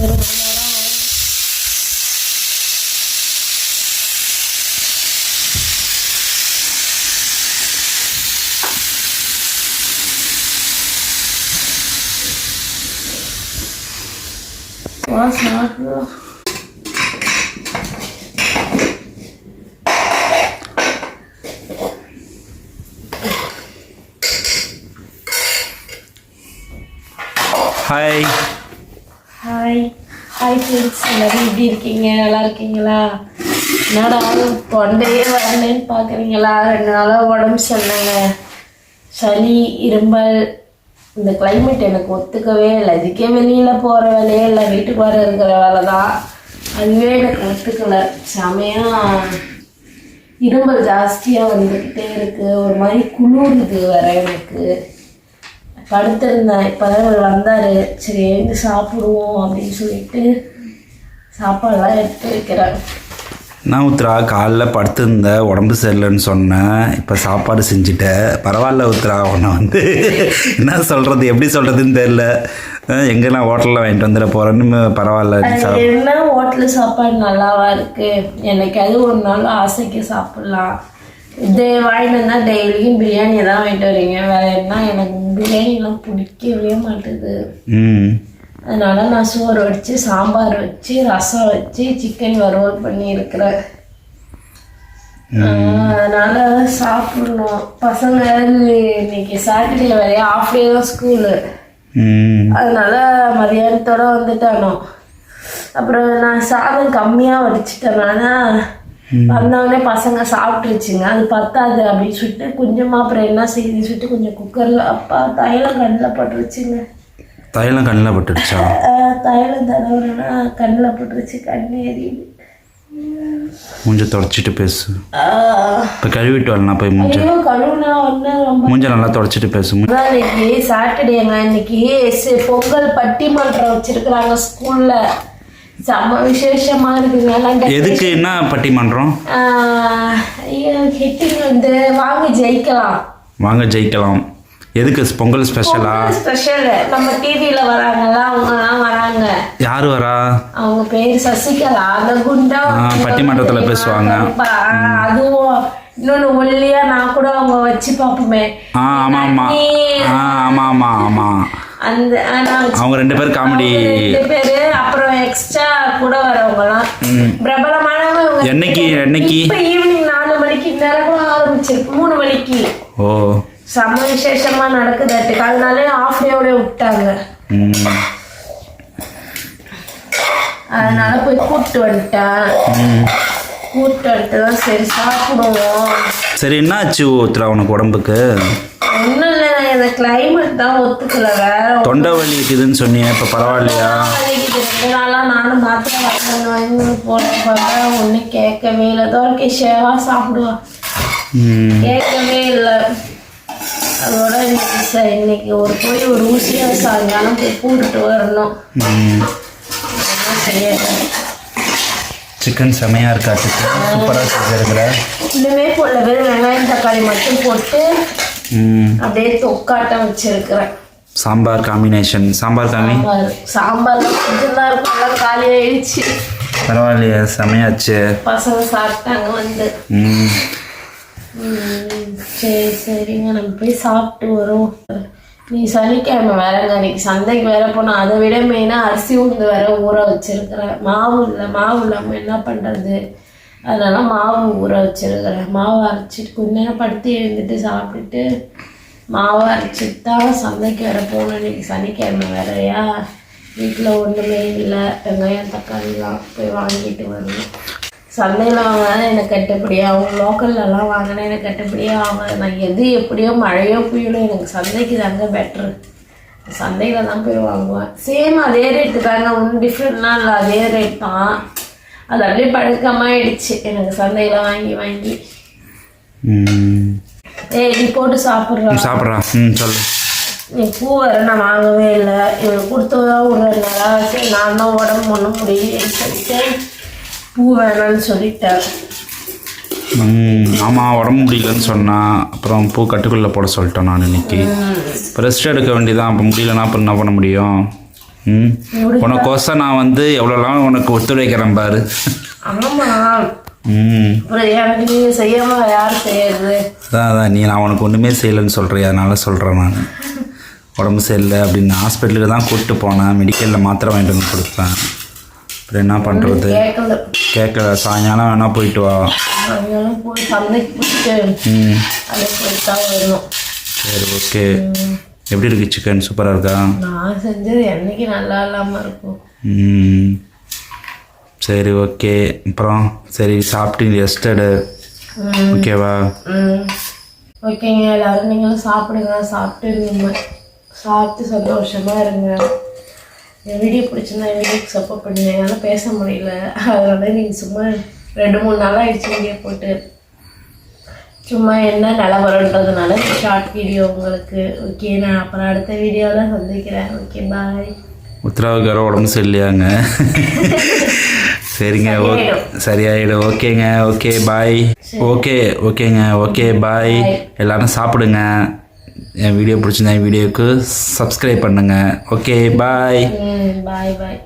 ஒரு மணி நேரம் ஆகும். ஹாய் ஹாய் ஹாய் ஃப்ரெண்ட்ஸ் எல்லாரும் எப்படி இருக்கீங்க? நல்லா இருக்கீங்களா? என்னடா தொண்டையே வரலன்னு பார்க்குறீங்களா ரெண்டு நாளாக உடம்பு சரியில்லைங்க. சளி இரும்பல் இந்த கிளைமேட் எனக்கு ஒத்துக்கவே இல்லை. இதுக்கே வெளியில் போகிற வேலையே இல்லை. வீட்டுக்கு வர இருக்கிற வேலை தான் அதுவே எனக்கு ஒத்துக்கலை. செமையாக இரும்பல் ஜாஸ்தியாக வந்துக்கிட்டே இருக்குது ஒரு மாதிரி குளிருது வர எனக்கு. படுத்திருந்தேன். இப்போதான் இவர் வந்தார். சரி எழுந்து சாப்பிடுவோம் அப்படின்னு சொல்லிட்டு சாப்பாடெல்லாம் எடுத்து வைக்கிறேன் நான் உத்ரா காலைல படுத்திருந்த உடம்பு சரியில்லைன்னு சொன்னேன் இப்போ சாப்பாடு செஞ்சுட்டேன் பரவாயில்ல உத்ரா உன்னை வந்து என்ன சொல்கிறது எப்படி சொல்கிறதுன்னு தெரில எங்கே நான் ஹோட்டலில் வாங்கிட்டு வந்துட போகிறேன்னு பரவாயில்ல என்ன ஹோட்டல் சாப்பாடு நல்லாவா இருக்கு? எனக்கு அது ஒரு நாள் ஆசைக்கு சாப்பிடலாம். இது வாங்கிட்டு வந்தால் டெய்லியும் பிரியாணி தான் வாங்கிட்டு வரீங்க. வேற என்ன? எனக்கு பிரியாணிலாம் பிடிக்கவே மாட்டுது. அதனால நான் சோறு வச்சு சாம்பார் வச்சு ரசம் வச்சு சிக்கன் வறுவல் பண்ணியிருக்கிறேன். அதனால சாப்பிடணும். பசங்க இன்னைக்கு சாட்டர்டே வேறையா ஆஃப் டே தான் ஸ்கூலு அதனால மதியானத்தோட வந்துட்டானோ? அப்புறம் நான் சாதம் கம்மியாக வடிச்சிட்டேனால வந்தவொடனே பசங்க சாப்பிட்டுருச்சுங்க. அது பத்தாது அப்படின்னு சொல்லிட்டு கொஞ்சமாக அப்புறம் என்ன செய்யுதுன்னு சொல்லிட்டு கொஞ்சம் குக்கரில் அப்பா தைலம் கண்ணில் பட்டுருச்சுங்க. தைலம் கண்ணில் பட்டுடுச்சா ஆஹ் தைலம் தடவுறேன்னா கண்ணில் பட்டுருச்சு கண் எரியுது. மூஞ்ச தொடச்சிட்டு பேசு. இப்போ கழுவிட்டு வரலாம் போய் மூஞ்ச. மூஞ்ச நல்லா தொடச்சிட்டு பேசு. இன்னைக்கு சாட்டர்டேங்க இன்னைக்கு பொங்கல் பட்டிமன்றம் வச்சிருக்கிறாங்க ஸ்கூல்ல. செம்ம விசேஷமா இருக்குங்க எதுக்கு என்ன பட்டிமன்றம் ஹிட்டிங் வந்து வாங்க ஜெயிக்கலாம். வாங்க ஜெயிக்கலாம். எதுக்கு பொங்கல் ஸ்பெஷலா ஸ்பெஷல் நம்ம டிவியில வராங்கல்ல அவங்கலாம் வராங்க. யார் வரா? அவங்க பேர் சசிகலா அந்த குண்டா பட்டிமன்றத்துல பேசுவாங்க. அதுவும் இன்னொன்னு ஒல்லியா நான் கூட அவங்க வச்சு பார்ப்போமே. ஆ ஆமாம் ஆமாம் ஆ ஆமாம் ஆமாம் ஆமாம் அந்த அவங்க ரெண்டு பேர் காமெடி ரெண்டு பேரு அப்புறம் எக்ஸ்ட்ரா கூட வரவங்கலாம். பிரபலமானவங்க. என்னைக்கு என்னைக்கு? இப்ப ஈவினிங் நாலு மணிக்கு நேரம் ஆரம்பிச்சிருக்கு. மூணு மணிக்கு. ஓ. செம்ம விசேஷமா நடக்குதாட்டுக்கு அதனால ஆஃப் டேவோட விட்டாங்க. ம். அதனால போய் கூப்பிட்டு வந்துட்டேன். கூப்பிட்டு வந்துட்டு தான் சரி சாப்பிடுவோம். சரி என்னாச்சு ஊத்துறா உனக்கு உடம்புக்கு? இந்த கிளைமேட் தான் ஒத்துக்கல வேற தொண்டை வலி இருக்குதுன்னு சொன்னியே இப்போ பரவாயில்லையா? நானும் மாத்திரை வாங்கி போட்டு பார்த்தா ஒன்றும் கேட்கவே இல்லை. தோற்கை ஷேவா சாப்பிடுவா. கேட்கவே இல்லை. அதோட இன்னைக்கு ஒரு போய் ஒரு ஊசியாக சாயங்காலம் போய் போட்டுட்டு வரணும். சிக்கன் செமையாக இருக்கா சிக்கன் சூப்பராக செஞ்சுருக்குற. இன்னுமே போடல. வெறும் வெங்காயம் தக்காளி மட்டும் போட்டு அப்படியே தொக்காட்டம் வச்சிருக்கிறேன். சாம்பார் காம்பினேஷன் சாம்பார் காமி சாம்பார். சாம்பார்லாம் கொஞ்சம் தான் இருக்கும். எல்லாம் காலி ஆயிடுச்சு பரவாயில்லையே செமையாச்சு. பசங்க சாப்பிட்டாங்க வந்து. சரி சரிங்க. நம்ம போய் சாப்பிட்டு வரோம் நீ சனிக்கிழமை வேறங்க அன்னைக்கு சந்தைக்கு வேற போனோம் அதை விட மெயினாக அரிசி உளுந்து வேற ஊற வச்சிருக்கிறேன். மாவு இல்லை மாவு இல்லாமல் என்ன பண்ணுறது அதனால மாவு ஊற வச்சிருக்கிறேன் மாவு அரைச்சிட்டு கொஞ்ச நேரம் படுத்து எழுந்துட்டு சாப்பிட்டுட்டு மாவு அரைச்சிட்டு தான் சந்தைக்கு வேற போகணும். இன்னைக்கு சனிக்கிழமை வேறையா? வீட்டில் ஒன்றுமே இல்லை. வெங்காயம் தக்காளிலாம் போய் வாங்கிட்டு வரணும். சந்தையில் வாங்கினா எனக்கு கட்டுப்படியா அவங்க லோக்கல்லலாம் வாங்கினா எனக்கு கட்டுப்படியா ஆகாது நான் எது எப்படியோ மழையோ புயலோ எனக்கு சந்தைக்கு தாங்க பெட்ரு சந்தையில் தான் போய் வாங்குவேன். சேம் அதே ரேட்டு தாங்க. ஒன்றும் டிஃப்ரெண்ட்லாம் இல்லை. அதே ரேட் தான். அது அப்படியே பழக்கமாயிடுச்சு. எனக்கு சந்தையில் வாங்கி வாங்கி. ஏய் நீ போட்டு சாப்பிட்றா. சாப்பிட்றா. ம் சொல்லு. நீ பூ வேற நான் வாங்கவே இல்லை. இவனுக்கு கொடுத்ததான் விடுறதுனால சரி நான் தான் உடம்பு ஒன்றும் முடியலன்னு சொல்லிட்டு பூ வேணாம்னு சொல்லிட்டேன். ஆமாம் உடம்பு முடியலன்னு சொன்னா அப்புறம் பூ கட்டுக்குள்ளே போட சொல்லிட்டேன் நான் இன்னைக்கு. இப்போ ரெஸ்ட் எடுக்க வேண்டியதான் அப்போ முடியலன்னா அப்புறம் என்ன பண்ண முடியும்? ம்? உனக்கோசம் நான் வந்து எவ்வளோலாம் உனக்கு ஒத்துழைக்கிறேன் பாரு. ஆமா ம். அப்புறம் எனக்கு நீங்க செய்யாம யார் செய்யறது? அதான் அதான். நீ நான் உனக்கு ஒன்றுமே செய்யலைன்னு சொல்கிறியா அதனால சொல்கிறேன் நான். உடம்பு சரியில்லை அப்படின்னு ஹாஸ்பிட்டலுக்கு தான் கூப்பிட்டு போனேன். மெடிக்கலில் மாத்திரை வாங்கிட்டு வந்து கொடுப்பேன் அப்புறம் என்ன பண்ணுறது கேட்கல. சாயங்காலம் வேணா போயிட்டு வா. ம். சரி ஓகே. எப்படி இருக்கு சிக்கன் சூப்பராக இருக்கா? நான் செஞ்சது என்னைக்கு நல்லா இல்லாம இருக்கும். சரி ஓகே அப்புறம் சரி சாப்பிட்டு ரெஸ்ட் எடு ஓகேவா ஓகேங்க எல்லாரும் நீங்களும் சாப்பிடுங்க சாப்பிட்டு இருங்க. சாப்பிட்டு சந்தோஷமா இருங்க. என் வீடியோ பிடிச்சிருந்தா என் வீடியோக்கு சப்போர்ட் பண்ணுங்க. என்னால் பேச முடியல. அதனால நீங்கள் சும்மா ரெண்டு மூணு நாளாக ஆயிடுச்சு வீடியோ போட்டு. சும்மா என்ன நிலவரன்றதுனால ஷார்ட் வீடியோ உங்களுக்கு ஓகே நான் அப்புறம் அடுத்த வீடியோவில் சந்திக்கிறேன். ஓகே பாய் உத்தரவுக்கு வேறு உடம்பு சரியில்லையாங்க. சரிங்க ஓ சரியாயிடும். ஓகேங்க ஓகே பாய் ஓகே ஓகேங்க ஓகே பாய் எல்லாரும் சாப்பிடுங்க. என் வீடியோ பிடிச்சிருந்தா என் வீடியோக்கு சப்ஸ்கிரைப் பண்ணுங்க. ஓகே பாய் பாய் பாய்